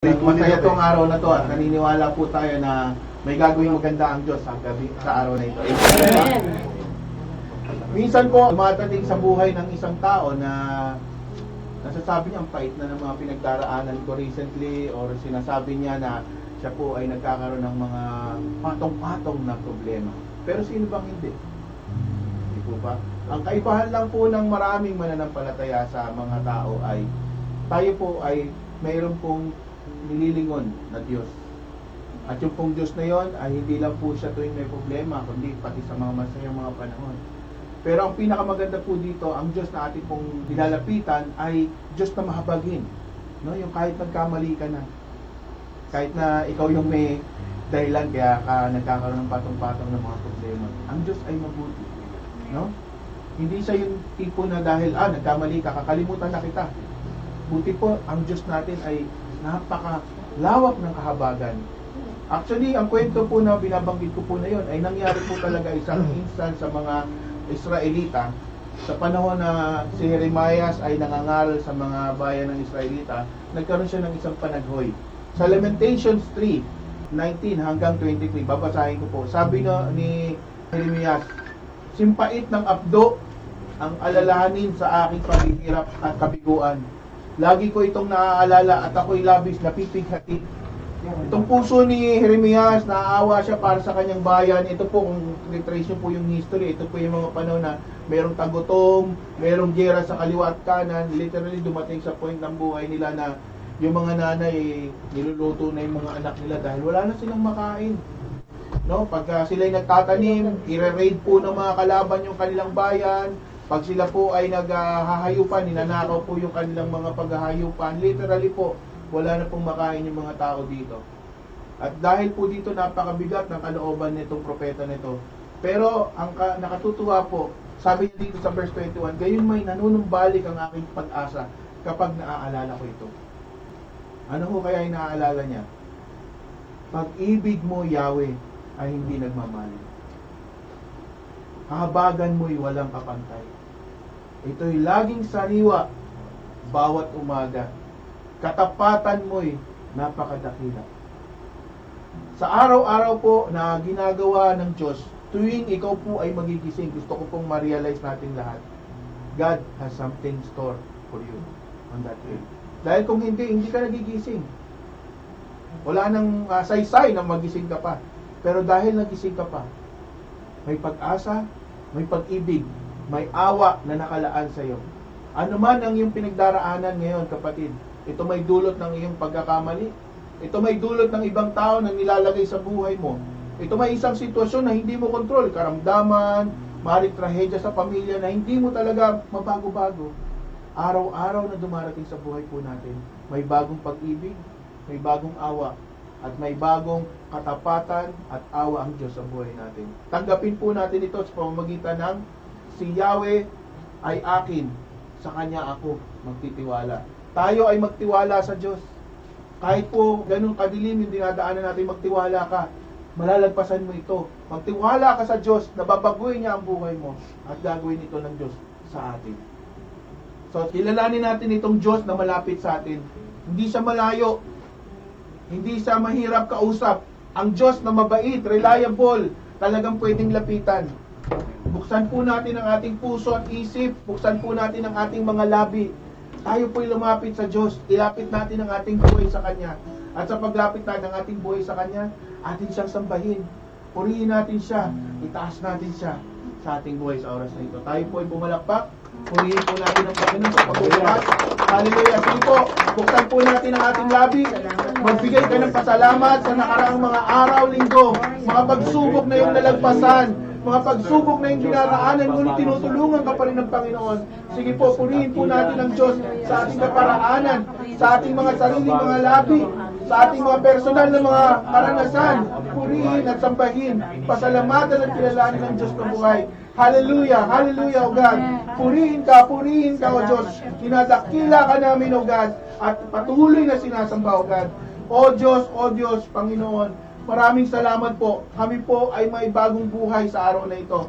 Masaya tong araw na to at naniniwala po tayo na may gagawing maganda ang Diyos sa gabi sa araw na ito. Amen. Minsan po, dumadating sa buhay ng isang tao na nasasabi niya ang pait na ng mga pinagdaraanan ko recently or sinasabi niya na siya po ay nagkakaroon ng mga patong-patong na problema. Pero sino bang hindi? Hindi po ba? Ang kaibahan lang po ng maraming mananampalataya sa mga tao ay tayo po ay mayroon pong nililingon na Diyos. At yung pong Diyos na yon ay hindi lang po siya tuwing may problema, kundi pati sa mga masayang mga panahon. Pero ang pinakamaganda po dito, ang Diyos na ating pong nilalapitan ay Diyos na mahabagin. No? Yung kahit nagkamali ka na, kahit na ikaw yung may dahilan kaya ka nagkakaroon ng patong-patong ng mga problema, ang Diyos ay mabuti. No? Hindi siya yung tipo na dahil, ah, nagkamali ka, kakalimutan na kita. Buti po, ang Diyos natin ay napaka lawak ng kahabagan. Actually, ang kwento po na binabanggit ko po na yon ay nangyari po talaga isang instance sa mga Israelita sa panahon na si Jeremias ay nangangaral sa mga bayan ng Israelita, nagkaroon siya ng isang panaghoy. Sa Lamentations 3, 19 hanggang 23, babasahin ko po. Sabi nga ni Jeremias, Simpait ng abdo ang alalahanin sa aking paghihirap at kabiguan. Lagi ko itong naaalala at ako'y labis napipighati. Itong puso ni Jeremias, naaawa siya para sa kanyang bayan. Ito po, kung retrace nyo po yung history, ito po yung mga panahon na merong tagutom, merong gera sa kaliwa at kanan. Literally, dumating sa point ng buhay nila na yung mga nanay, eh, niluluto na yung mga anak nila dahil wala na silang makain. No, pagka sila'y nagtatanim, ire-raid po ng mga kalaban yung kanilang bayan. Pag sila po ay naghahayupan, ninanakaw po yung kanilang mga paghahayupan. Literally po, wala na pong makain yung mga tao dito. At dahil po dito napakabigat ng kalooban nitong propeta nito. Pero ang ka- nakatutuwa po, sabi niya dito sa verse 21, gayon may nanunumbalik ang aking pag-asa kapag naaalala ko ito. Ano ho kaya yung naaalala niya? Pag-ibig mo, Yahweh, ay hindi nagmamali. Kahabagan mo'y walang kapantay. Ito'y laging sariwa bawat umaga. Katapatan mo'y napakadakila. Sa araw-araw po na ginagawa ng Diyos, tuwing ikaw po ay magigising, gusto ko pong ma-realize natin lahat, God has something store for you on that day. Dahil kung hindi, hindi ka nagigising. Wala nang uh, saysay na magising ka pa. Pero dahil nagising ka pa, may pag-asa, may pag-ibig, may awa na nakalaan sa iyo. Ano man ang iyong pinagdaraanan ngayon, kapatid, ito may dulot ng iyong pagkakamali. Ito may dulot ng ibang tao na nilalagay sa buhay mo. Ito may isang sitwasyon na hindi mo kontrol, karamdaman, maaaring trahedya sa pamilya na hindi mo talaga mabago-bago. Araw-araw na dumarating sa buhay po natin, may bagong pag-ibig, may bagong awa, at may bagong katapatan at awa ang Diyos sa buhay natin. Tanggapin po natin ito sa pamamagitan ng si Yahweh ay akin, sa Kanya ako magtitiwala. Tayo ay magtiwala sa Diyos. Kahit po ganun kadilim yung dinadaanan natin, magtiwala ka. Malalagpasan mo ito. Magtiwala ka sa Diyos na niya ang buhay mo at gagawin ito ng Diyos sa atin. So, kilalanin natin itong Diyos na malapit sa atin. Hindi siya malayo. Hindi siya mahirap kausap. Ang Diyos na mabait, reliable, talagang pwedeng lapitan. Buksan po natin ang ating puso at isip. Buksan po natin ang ating mga labi. Tayo po'y lumapit sa Diyos. Ilapit natin ang ating buhay sa Kanya. At sa paglapit natin ang ating buhay sa Kanya, atin siyang sambahin. Purihin natin siya. Itaas natin siya sa ating buhay sa oras na ito. Tayo po ay bumalakpak. Purihin po natin ang Panginoon sa pagbubukas. Hallelujah. Sige po, buksan po natin ang ating labi. Magbigay ka ng pasalamat sa nakaraang mga araw, linggo. Mga pagsubok na yung nalagpasan. Mga pagsubok na yung dinaraanan, ngunit tinutulungan ka pa rin ng Panginoon. Sige po, purihin po natin ang Diyos sa ating kaparaanan, sa ating mga sariling mga labi, sa ating mga personal na mga karanasan. Purihin at sambahin. Pasalamatan at kilalanin ng Diyos ng buhay. Hallelujah, hallelujah, O God. Purihin ka, purihin ka, O Diyos. Kinadakila ka namin, O God. At patuloy na sinasamba, O God. O Diyos, O Diyos, Panginoon. Maraming salamat po. Kami po ay may bagong buhay sa araw na ito.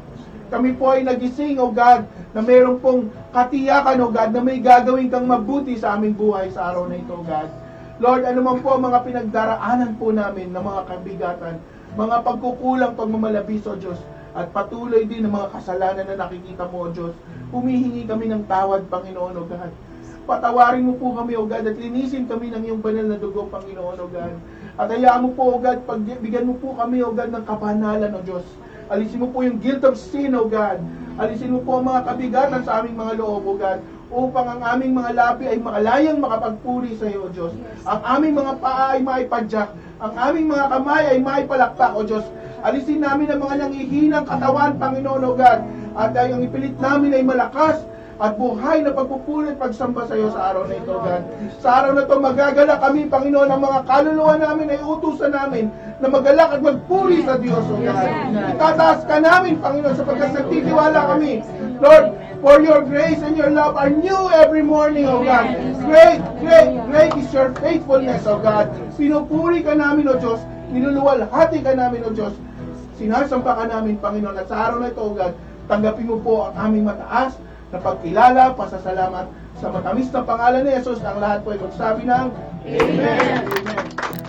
Kami po ay nagising, O God, na mayroon pong katiyakan, O God, na may gagawin kang mabuti sa aming buhay sa araw na ito, O God. Lord, ano man po mga pinagdaraanan po namin ng mga kabigatan, mga pagkukulang, pagmamalabis, O Diyos, at patuloy din ng mga kasalanan na nakikita mo, O Diyos. Humihingi kami ng tawad, Panginoon, O God. Patawarin mo po kami, O God, at linisin kami ng iyong banal na dugo, Panginoon, O God. At hayaan mo po, O God, pagbigyan mo po kami, O God, ng kapanalan, O Diyos. Alisin mo po yung guilt of sin, O God. Alisin mo po ang mga kabigatan sa aming mga loob, O God, upang ang aming mga labi ay makalayang makapagpuri sa iyo, O Diyos. Ang aming mga paa ay maipadyak. Ang aming mga kamay ay maipalakpak, O Diyos. Alisin namin ang mga nangihinang katawan, Panginoon, O God. At ay ang ipilit namin ay malakas at buhay na pagpupuli at pagsamba sa iyo sa araw na ito, God. Sa araw na ito, magagala kami, Panginoon, ang mga kaluluwa namin ay utusan namin na magalak at magpuri sa Diyos, O God. Itataas ka namin, Panginoon, sapagkat nagtitiwala kami. Lord, for your grace and your love are new every morning, O God. Great, great, great is your faithfulness, O God. Pinupuri ka namin, O Diyos. Niluluwalhati ka namin, O Diyos. Sinasampa ka namin, Panginoon. At sa araw na ito, O God, tanggapin mo po ang aming mataas na pagkilala, pasasalamat sa matamis na pangalan ni Jesus. Ang lahat po ay magsabi ng Amen. Amen.